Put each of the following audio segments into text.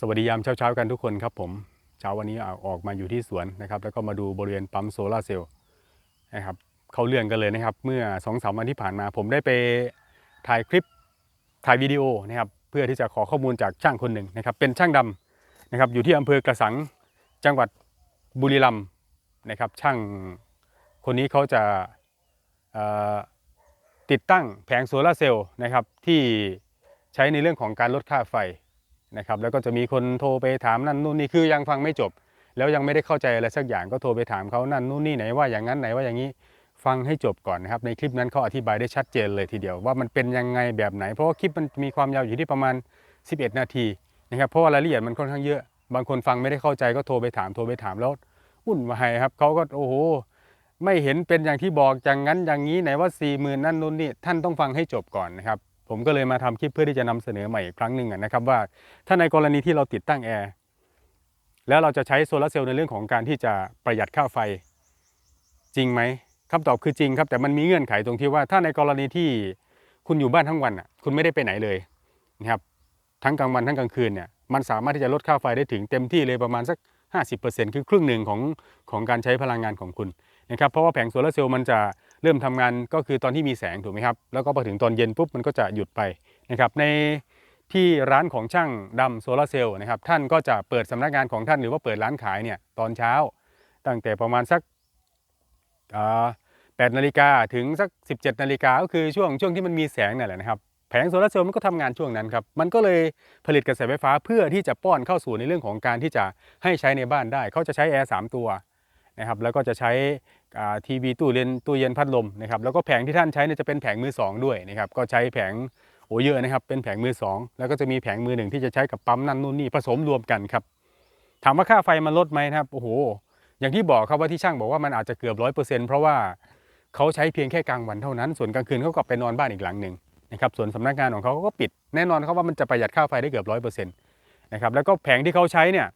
สวัสดียามเช้าๆกันทุกคนครับผมเช้าวันนี้ออกมาอยู่ที่สวนนะครับ แล้วก็มาดูบริเวณปั๊มโซลาร์เซลล์นะครับเข้าเรื่องกันเลยนะครับ เมื่อ2องสามวันที่ผ่านมา ผมได้ไปถ่ายคลิปถ่ายวิดีโอนะครับ เพื่อที่จะขอข้อมูลจากช่างคนหนึ่งนะครับ เป็นช่างดำนะครับ อยู่ที่อำเภอกระสังจังหวัดบุรีรัมย์นะครับ ช่างคนนี้เขาจะติดตั้งแผงโซลาร์เซลล์นะครับที่ใช้ในเรื่องของการลดค่าไฟ นะครับแล้วก็จะมีคนโทรไปถามนั่นนู่นนี่คือยังฟังไม่จบ แล้วยังไม่ได้เข้าใจอะไรสักอย่างก็โทรไปถามเขานั่นนู่นนี่ไหนว่าอย่างนั้นไหนว่าอย่างนี้ฟังให้จบก่อนนะครับในคลิปนั้นเขาอธิบายได้ชัดเจนเลยทีเดียวว่ามันเป็นยังไงแบบไหน เพราะว่าคลิปมันมีความยาวอยู่ที่ประมาณ 11 นาทีนะครับเพราะว่ารายละเอียดมันค่อนข้างเยอะ บางคนฟังไม่ได้เข้าใจก็โทรไปถามโทรไปถามแล้ววุ่นวายครับเขาก็โอ้โหไม่เห็นเป็นอย่างที่บอกอย่างนั้นอย่างนี้ไหนว่า4ี่หมื่นนั่นนู่นนี่ท่านต้องฟังให้จบก่อนนะครับ ผมก็เลยมาทำคลิปเพื่อที่จะนำเสนอใหม่อีกครั้งหนึ่งนะครับว่าถ้าในกรณีที่เราติดตั้งแอร์แล้วเราจะใช้โซลาร์เซลล์ในเรื่องของการที่จะประหยัดค่าไฟจริงไหมคำตอบคือจริงครับแต่มันมีเงื่อนไขตรงที่ว่าถ้าในกรณีที่คุณอยู่บ้านทั้งวันอะคุณไม่ได้ไปไหนเลยนะครับทั้งกลางวันทั้งกลางคืนเนี่ยมันสามารถที่จะลดค่าไฟได้ถึงเต็มที่เลยประมาณสัก 50%คือครึ่งหนึ่งของของการใช้พลังงานของคุณนะครับเพราะว่าแผงโซลาร์เซลล์มันจะ เริ่มทำงานก็คือตอนที่มีแสงถูกไหมครับ แล้วก็พอถึงตอนเย็นปุ๊บมันก็จะหยุดไปนะครับ ในที่ร้านของช่างดำโซลาร์เซลล์นะครับ ท่านก็จะเปิดสำนักงานของท่านหรือว่าเปิดร้านขายเนี่ยตอนเช้า ตั้งแต่ประมาณสักแปดนาฬิกาถึงสัก 17นาฬิกาก็คือช่วงช่วงที่มันมีแสงนั่นแหละนะครับแผงโซลาร์เซลล์มันก็ทำงานช่วงนั้นครับ มันก็เลยผลิตกระแสไฟฟ้าเพื่อที่จะป้อนเข้าสู่ในเรื่องของการที่จะให้ใช้ในบ้านได้ เขาจะใช้แอร์สามตัวนะครับ แล้วก็จะใช้ ทีวีตู้เย็นตู้เย็นพัดลมนะครับแล้วก็แผงที่ท่านใช้เนี่ยจะเป็นแผงมือสองด้วยนะครับก็ใช้แผงโอเยอะนะครับเป็นแผงมือสองแล้วก็จะมีแผงมือหนึ่งที่จะใช้กับปั๊มนั่นนู่นนี่ผสมรวมกันครับถามว่าค่าไฟมันลดไหมนะครับโอ้โห อย่างที่บอกครับว่าที่ช่างบอกว่ามันอาจจะเกือบร้อยเปอร์เซ็นต์เพราะว่าเขาใช้เพียงแค่กลางวันเท่านั้น ส่วนกลางคืนเขาก็ไปนอนบ้านอีกหลังหนึ่งนะครับส่วนสำนักงานของเขาก็ปิดแน่นอนครับว่ามันจะประหยัดค่าไฟได้เกือบร้อยเปอร์เซ็นต์นะครับแล้วก็แผงที่เขาใช้เนี่ย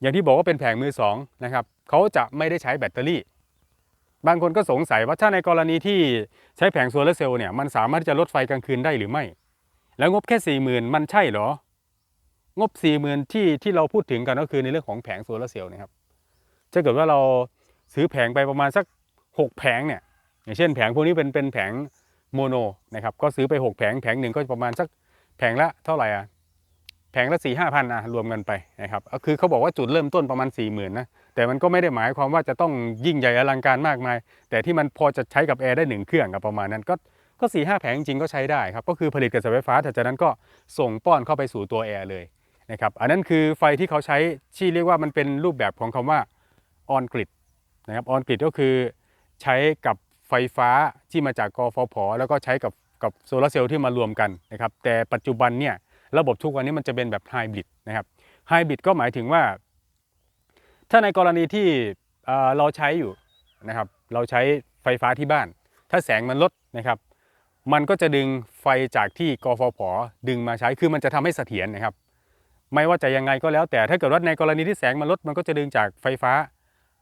อย่างที่บอกว่าเป็นแผงมือสองนะครับเขาจะไม่ได้ใช้แบตเตอรี่ บางคนก็สงสัยว่าถ้าในกรณีที่ใช้แผงโซลาร์เซลล์เนี่ยมันสามารถที่จะลดไฟกลางคืนได้หรือไม่ แล้วงบแค่สี่หมื่นมันใช่เหรอ งบสี่หมื่นที่ที่เราพูดถึงกันก็คือในเรื่องของแผงโซลาร์เซลล์นะครับถ้าเกิดว่าเราซื้อแผงไปประมาณสักหกแผงเนี่ยอย่างเช่นแผงพวกนี้เป็นเป็นแผงโมโนนะครับก็ซื้อไปหกแผงแผงหนึ่งก็ประมาณสักแผงละเท่าไหร่อะแผงละสี่ห้าพันอะรวมกันไปนะครับก็คือเขาบอกว่าจุดเริ่มต้นประมาณสี่หมื่นนะ แต่มันก็ไม่ได้หมายความว่าจะต้องยิ่งใหญ่อลังการมากมาย แต่ที่มันพอจะใช้กับแอร์ได้หนึ่งเครื่องกับประมาณนั้นก็ก็สี่ห้าแผงจริงๆก็ใช้ได้ครับ ก็คือผลิตกระแสไฟฟ้าแต่จากนั้นก็ส่งป้อนเข้าไปสู่ตัวแอร์เลยนะครับอันนั้นคือไฟที่เขาใช้ที่เรียกว่ามันเป็นรูปแบบของคำว่าออนกริดนะครับออนกริดก็คือใช้กับไฟฟ้าที่มาจากกฟผ แล้วก็ใช้กับกับโซลาร์เซลล์ที่มารวมกันนะครับแต่ปัจจุบันเนี่ยระบบทุกวันนี้มันจะเป็นแบบไฮบริดนะครับไฮบริดก็หมายถึงว่า ถ้าในกรณีที่เราใช้อยู่นะครับ เราใช้ไฟฟ้าที่บ้าน ถ้าแสงมันลดนะครับ มันก็จะดึงไฟจากที่กฟผดึงมาใช้ คือมันจะทำให้เสถียรนะครับ ไม่ว่าจะยังไงก็แล้ว แต่ถ้าเกิดว่าในกรณีที่แสงมันลด มันก็จะดึงจากไฟฟ้า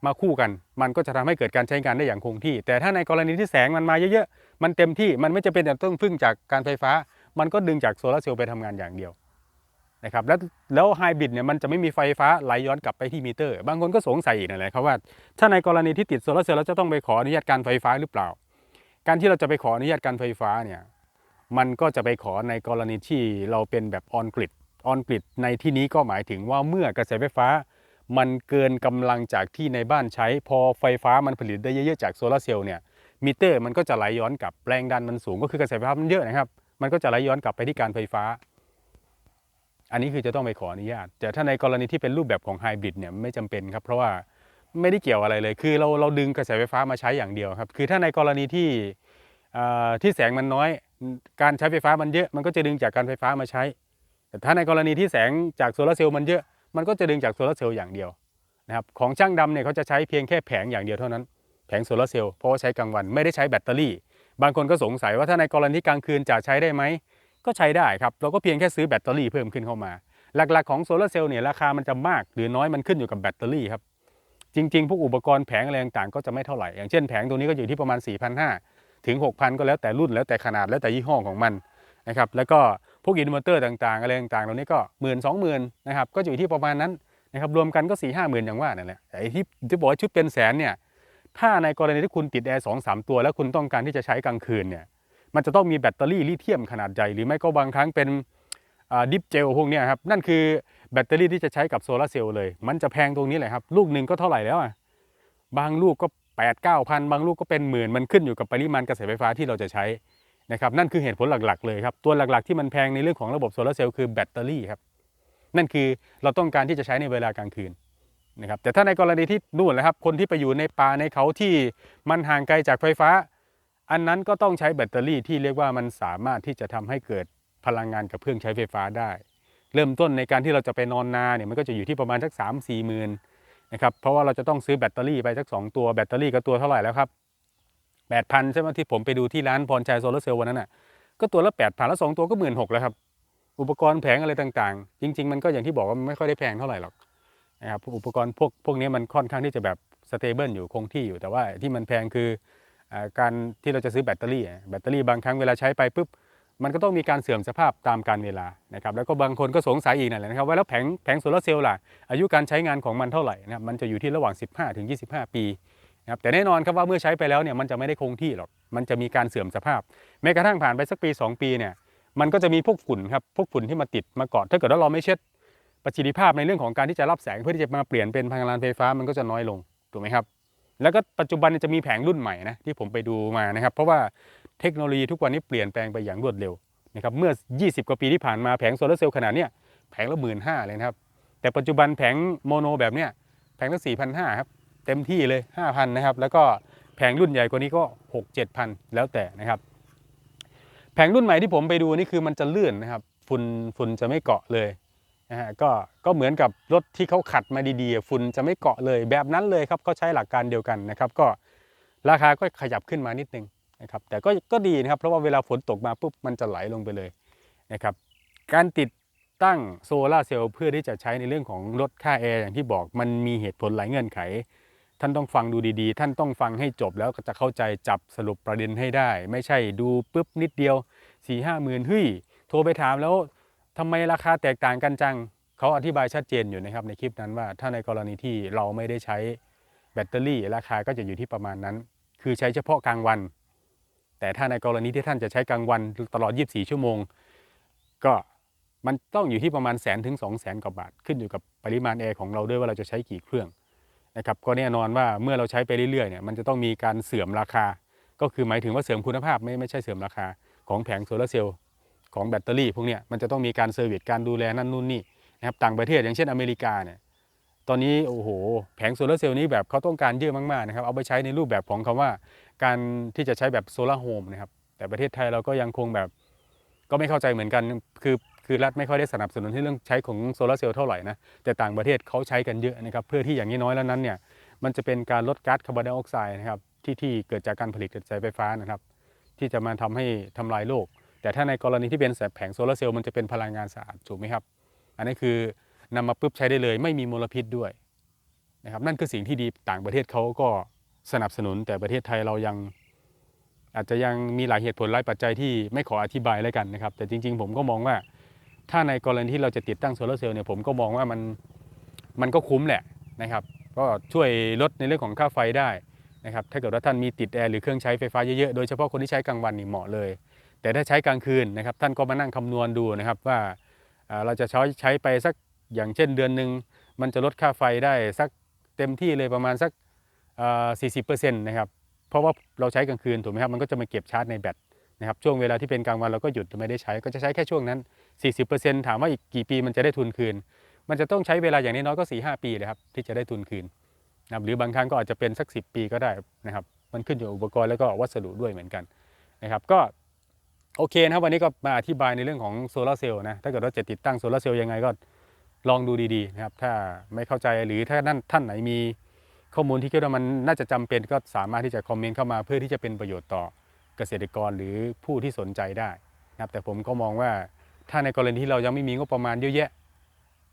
มาคู่กัน มันก็จะทำให้เกิดการใช้งานได้อย่างคงที่ แต่ถ้าในกรณีที่แสงมันมาเยอะๆ มันเต็มที่ มันไม่จะเป็นแต่ต้องพึ่งจากการไฟฟ้า มันก็ดึงจากโซลาร์เซลล์ไปทำงานอย่างเดียว นะครับแล้วแล้วไฮบริดเนี่ยมันจะไม่มีไฟฟ้าไหลย้อนกลับไปที่มิเตอร์ บางคนก็สงสัยอีกนั่นแหละครับว่า ถ้าในกรณีที่ติดโซลาร์เซลล์แล้วจะต้องไปขออนุญาตการไฟฟ้าหรือเปล่า การที่เราจะไปขออนุญาตการไฟฟ้าเนี่ยมันก็จะไปขอในกรณีที่เราเป็นแบบออนกริดออนกริดในที่นี้ก็หมายถึงว่าเมื่อกระแสไฟฟ้า มันเกินกำลังจากที่ในบ้านใช้ พอไฟฟ้ามันผลิตได้เยอะๆจากโซลาร์เซลล์เนี่ยมิเตอร์มันก็จะไหลย้อนกลับแรงดันมันสูงก็คือกระแสไฟฟ้ามันเยอะนะครับ มันก็จะไหลย้อนกลับไปที่การไฟฟ้า อันนี้คือจะต้องไปขออนุญาต แต่ถ้าในกรณีที่เป็นรูปแบบของไฮบริดเนี่ยไม่จำเป็นครับ เพราะว่าไม่ได้เกี่ยวอะไรเลย คือเราเราดึงกระแสไฟฟ้ามาใช้อย่างเดียวครับ คือถ้าในกรณีที่ที่แสงมันน้อย การใช้ไฟฟ้ามันเยอะ มันก็จะดึงจากการไฟฟ้ามาใช้ แต่ถ้าในกรณีที่แสงจากโซลาร์เซลล์มันเยอะ มันก็จะดึงจากโซลาร์เซลล์อย่างเดียวนะครับ ของช่างดำเนี่ยเขาจะใช้เพียงแค่แผงอย่างเดียวเท่านั้น แผงโซลาร์เซลล์ เพราะว่าใช้กลางวัน ไม่ได้ใช้แบตเตอรี่ บางคนก็สงสัยว่าถ้าในกรณีกลางคืนจะใช้ได้ไหม ก็ใช้ได้ครับ เราก็เพียงแค่ซื้อแบตเตอรี่เพิ่มขึ้นเข้ามา หลักๆของโซลาร์เซลล์เนี่ยราคามันจะมากหรือน้อยมันขึ้นอยู่กับแบตเตอรี่ครับ จริงๆ พวกอุปกรณ์แผงอะไรต่างๆก็จะไม่เท่าไหร่ อย่างเช่นแผงตัวนี้ก็อยู่ที่ประมาณ 4,500ถึง 6,000 ก็แล้วแต่รุ่นแล้วแต่ขนาดแล้วแต่ยี่ห้อของมันนะครับแล้วก็พวกอินเวอร์เตอร์ต่างๆอะไรต่างๆเหล่านี้ก็หมื่นสองหมื่นนะครับก็อยู่ที่ประมาณนั้นนะครับรวมกันก็สี่ห้าหมื่นอย่างว่านั่นแหละแต่ไอ้ที่ที่บอกว่าชุดเป็นแสนเนี่ยถ้าในกรณีที่คุณติดแอร์สองสามตัวแล้วคุณต้องการที่จะใช้กลางคืนเนี่ย มันจะต้องมีแบตเตอรี่ลิเธียมขนาดใหญ่หรือไม่ก็บางครั้งเป็นดิฟเจลพวกนี้ครับนั่นคือแบตเตอรี่ที่จะใช้กับโซลาร์เซลล์เลย มันจะแพงตรงนี้แหละครับ ลูกหนึ่งก็เท่าไหร่แล้วอะบางลูกก็8ปดเก้าพันบางลูกก็เป็นหมื่นมันขึ้นอยู่กับปริมาณกระแสไฟฟ้าที่เราจะใช้นะครับนั่นคือเหตุผลหลักๆ เลยครับ ตัวหลักๆ ที่มันแพงในเรื่องของระบบโซลาร์เซลล์คือแบตเตอรี่ครับนั่นคือเราต้องการที่จะใช้ในเวลากลางคืนนะครับแต่ถ้าในกรณีที่นู่นแหละครับคนที่ไปอยู่ในป่าในเขาที่มันห่างไกลจากไฟฟ้า อันนั้นก็ต้องใช้แบตเตอรี่ที่เรียกว่ามันสามารถที่จะทำให้เกิดพลังงานกับเครื่องใช้ไฟฟ้าได้ เริ่มต้นในการที่เราจะไปนอนนาเนี่ยมันก็จะอยู่ที่ประมาณสัก3 4มสี่หมื่นนะครับเพราะว่าเราจะต้องซื้อแบตเตอรี่ไปสัก 2 ตัวแบตเตอรี่ก็ตัวเท่าไหร่แล้วครับแปดพันใช่ไหมที่ผมไปดูที่ร้านพรชัยโซลาร์เซลล์วันนั้นอะก็ตัวละแปดพันแล้วสองตัวก็หมื่นหกแล้วครับอุปกรณ์แผงอะไรต่างๆ จริง ๆ มันก็อย่างที่บอกว่าไม่ค่อยได้แพงเท่าไหร่หรอกนะครับอุปกรณ์พวกพวกนี้มันค่อนข้างที่จะแบบสเตเบิลอยู่คงที่อยู่แต่ว่าที่มันแพงคือ การที่เราจะซื้อแบตเตอรี่ แบตเตอรี่บางครั้งเวลาใช้ไปปุ๊บมันก็ต้องมีการเสื่อมสภาพตามกาลเวลานะครับแล้วก็บางคนก็สงสัยอีกนั่นแหละนะครับว่าแล้วแผงแผงโซลาร์เซลล์ล่ะอายุการใช้งานของมันเท่าไหร่นะครับมันจะอยู่ที่ระหว่าง 15ถึง25 ปีนะครับแต่แน่นอนครับว่าเมื่อใช้ไปแล้วเนี่ยมันจะไม่ได้คงที่หรอกมันจะมีการเสื่อมสภาพ แม้กระทั่งผ่านไปสักปี 2 ปีเนี่ยมันก็จะมีพวกฝุ่นครับพวกฝุ่นที่มาติดมาเกาะถ้าเกิดว่าเราไม่เช็ดประสิทธิภาพในเรื่องของการที่จะรับแสงเพื่อที่จะมาเปลี่ยนเป็นพลังงานไฟฟ้ามันก็จะน้อยลงถูกไหมครับ แล้วก็ปัจจุบันจะมีแผงรุ่นใหม่นะที่ผมไปดูมานะครับ เพราะว่าเทคโนโลยีทุกวันนี้เปลี่ยนแปลงไปอย่างรวดเร็วนะครับเมื่อ 20 กว่าปีที่ผ่านมาแผงโซลาร์เซลล์ขนาดเนี้ยแผงละหมื่นห้าเลยนะครับ แต่ปัจจุบันแผงโมโนแบบเนี้ยแผงละสี่พันห้าครับเต็มที่เลย 5,000 นะครับ แล้วก็แผงรุ่นใหญ่กว่านี้ก็ 6 7พันแล้วแต่นะครับ แผงรุ่นใหม่ที่ผมไปดูนี่คือมันจะเลื่อนนะครับฝุ่นฝุ่นจะไม่เกาะเลย นะฮะก็ก็เหมือนกับรถที่เขาขัดมาดีๆฝุ่นจะไม่เกาะเลยแบบนั้นเลยครับเขาใช้หลักการเดียวกันนะครับ ก็ราคาก็ขยับขึ้นมานิดนึงนะครับแต่ก็ก็ดีนะครับเพราะว่าเวลาฝนตกมาปุ๊บมันจะไหลลงไปเลยนะครับการติดตั้งโซลาร์เซลล์เพื่อที่จะใช้ในเรื่องของลดค่าแอร์อย่างที่บอกมันมีเหตุผลหลายเงื่อนไข ท่านต้องฟังดูดีๆ ท่านต้องฟังให้จบแล้วก็จะเข้าใจจับสรุปประเด็นให้ได้ ไม่ใช่ดูปุ๊บนิดเดียว4ี่ห้าหมื่นเฮ้ยโทรไปถามแล้ว ทำไมราคาแตกต่างกันจังเขาอธิบายชัดเจนอยู่นะครับในคลิปนั้นว่า ถ้าในกรณีที่เราไม่ได้ใช้แบตเตอรี่ราคาก็จะอยู่ที่ประมาณนั้น คือใช้เฉพาะกลางวัน แต่ถ้าในกรณีที่ท่านจะใช้กลางวันตลอด 24 ชั่วโมง ก็มันต้องอยู่ที่ประมาณแสนถึง 2 0 0แสนกว่าบาท ขึ้นอยู่กับปริมาณแอร์ของเราด้วยว่าเราจะใช้กี่เครื่องนะครับก็แน่นอนว่าเมื่อเราใช้ไปเรื่อยๆเนี่ยมันจะต้องมีการเสื่อมราคา ก็คือหมายถึงว่าเสื่อมคุณภาพไม่ไม่ใช่เสื่อมราคาของแผงโซลาร์เซลล์ ของแบตเตอรี่พวกเนี้ยมันจะต้องมีการเซอร์วิสการดูแลนั่นนู่นนี่นะครับต่างประเทศอย่างเช่นอเมริกาเนี่ยตอนนี้โอ้โหแผงโซลาร์เซลล์นี้แบบเขาต้องการเยอะมากๆนะครับเอาไปใช้ในรูปแบบของคำว่าการที่จะใช้แบบโซลาร์โฮมนะครับแต่ประเทศไทยเราก็ยังคงแบบก็ไม่เข้าใจเหมือนกันคือคือรัฐไม่ค่อยได้สนับสนุนให้เรื่องใช้ของโซลาร์เซลล์เท่าไหร่นะแต่ต่างประเทศเขาใช้กันเยอะนะครับเพื่อที่อย่างน้อยแล้วนั้นเนี่ยมันจะเป็นการลดก๊าซคาร์บอนไดออกไซด์นะครับที่ที่เกิดจากการผลิตกระแสไฟฟ้านะครับ ที่จะมาทำให้ทำลายโลก แต่ถ้าในกรณีที่เป็นแสบแผงโซลาร์เซลล์มันจะเป็นพลังงานสะอาดถูกไหมครับ อันนี้คือนำมาปุ๊บใช้ได้เลย ไม่มีมลพิษด้วยนะครับนั่นคือสิ่งที่ดีต่างประเทศเขาก็สนับสนุน แต่ประเทศไทยเรายังอาจจะยังมีหลายเหตุผลหลายปัจจัยที่ไม่ขออธิบายแล้วกันนะครับ แต่จริง ๆ ผมก็มองว่า ถ้าในกรณีที่เราจะติดตั้งโซลาร์เซลล์เนี่ยผมก็มองว่ามันมันก็คุ้มแหละนะครับก็ช่วยลดในเรื่องของค่าไฟได้นะครับถ้าเกิดว่าท่านมีติดแอร์หรือเครื่องใช้ไฟฟ้าเยอะๆ โดยเฉพาะคนที่ใช้กลางวันนี่เหมาะเลย แต่ถ้าใช้กลางคืนนะครับท่านก็มานั่งคำนวณดูนะครับว่าเราจะใช้ใช้ไปสักอย่างเช่นเดือนหนึ่งมันจะลดค่าไฟได้สักเต็มที่เลยประมาณสักสี่สิบเปอร์เซ็นต์นะครับเพราะว่าเราใช้กลางคืนถูกไหมครับมันก็จะมาเก็บชาร์จในแบตนะครับช่วงเวลาที่เป็นกลางวันเราก็หยุดไม่ได้ใช้ก็จะใช้แค่ช่วงนั้น 40%ถามว่าอีกกี่ปีมันจะได้ทุนคืน มันจะต้องใช้เวลาอย่างน้อยก็ 4 5 ปีเลยครับที่จะได้ทุนคืนนะครับหรือบางครั้งก็อาจจะเป็นสัก 10 ปีก็ได้นะครับมันขึ้นอยู่อุปกรณ์แล้วก็วัสดุด้วยเหมือนกันนะครับก็ โอเคนะครับวันนี้ก็มาอธิบายในเรื่องของโซลาเซลล์นะถ้าเกิดว่าจะติดตั้งโซลาเซลล์ยังไงก็ลองดูดีๆนะครับถ้าไม่เข้าใจหรือถ้าท่านท่านไหนมีข้อมูลที่คิดว่ามันน่าจะจำเป็นก็สามารถที่จะคอมเมนต์เข้ามาเพื่อที่จะเป็นประโยชน์ต่อเกษตรกรหรือผู้ที่สนใจได้นะครับแต่ผมก็มองว่าถ้าในกรณีที่เรายังไม่มีงบประมาณเยอะแยะ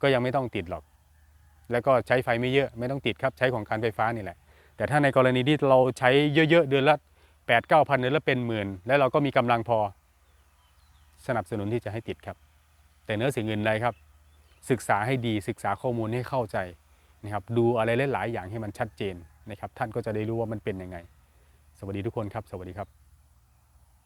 ก็ยังไม่ต้องติดหรอก แล้วก็ใช้ไฟไม่เยอะไม่ต้องติดครับใช้ของการไฟฟ้านี่แหละ แต่ถ้าในกรณีที่เราใช้เยอะๆเดือนละ8 9 0 0 0เดือนละเป็นหมื่นแล้วเราก็มีกำลังพอ สนับสนุนที่จะให้ติดครับ แต่เนื้อสิ่งอื่นใดครับ ศึกษาให้ดีศึกษาข้อมูลให้เข้าใจนะครับ ดูอะไรหลายๆอย่างให้มันชัดเจนนะครับ ท่านก็จะได้รู้ว่ามันเป็นยังไง สวัสดีทุกคนครับ สวัสดีครับ